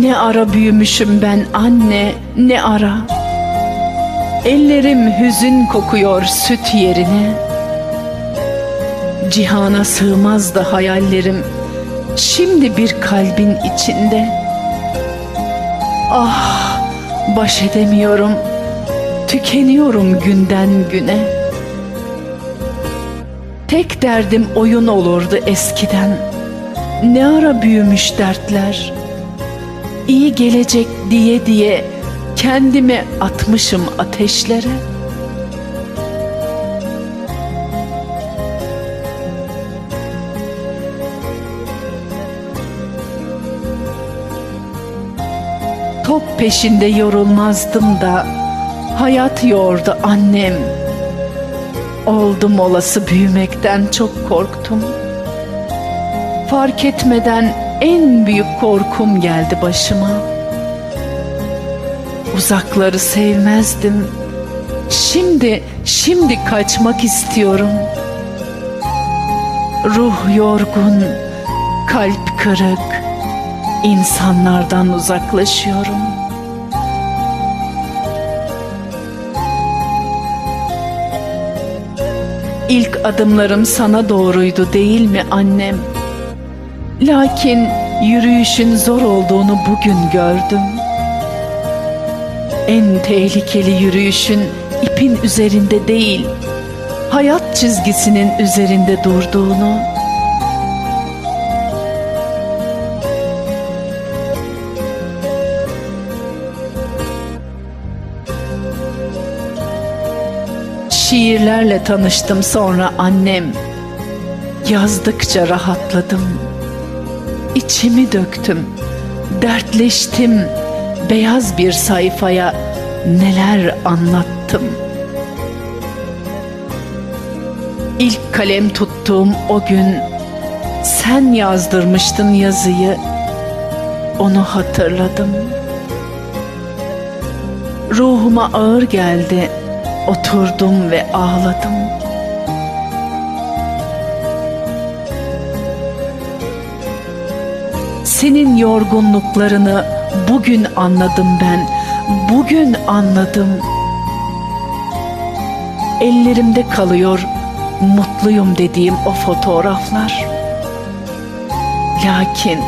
Ne ara büyümüşüm ben anne, ne ara. Ellerim hüzün kokuyor süt yerine. Cihana sığmaz da hayallerim, şimdi bir kalbin içinde. Ah, baş edemiyorum, tükeniyorum günden güne. Tek derdim oyun olurdu eskiden. Ne ara büyümüş dertler. İyi gelecek diye diye kendimi atmışım ateşlere. Top peşinde yorulmazdım da hayat yordu annem. Oldum olası büyümekten çok korktum. Fark etmeden en büyük korkum geldi başıma. Uzakları sevmezdim. Şimdi, şimdi kaçmak istiyorum. Ruh yorgun, kalp kırık, insanlardan uzaklaşıyorum. İlk adımlarım sana doğruydu değil mi annem? Lakin yürüyüşün zor olduğunu bugün gördüm. En tehlikeli yürüyüşün ipin üzerinde değil, hayat çizgisinin üzerinde durduğunu. Şiirlerle tanıştım sonra annem. Yazdıkça rahatladım. İçimi döktüm. Dertleştim. Beyaz bir sayfaya neler anlattım. İlk kalem tuttuğum o gün sen yazdırmıştın yazıyı. Onu hatırladım. Ruhuma ağır geldi. Oturdum ve ağladım. Senin yorgunluklarını bugün anladım ben. Bugün anladım. Ellerimde kalıyor mutluyum dediğim o fotoğraflar. Lakin,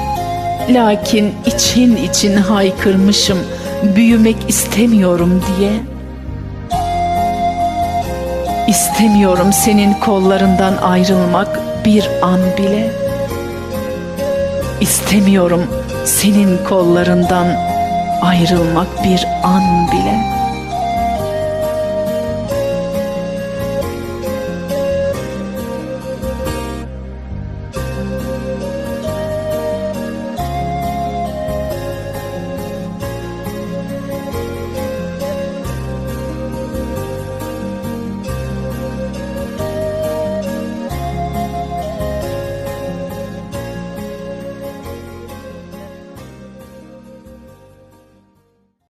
lakin için için haykırmışım büyümek istemiyorum diye. İstemiyorum senin kollarından ayrılmak bir an bile. İstemiyorum senin kollarından ayrılmak bir an bile.''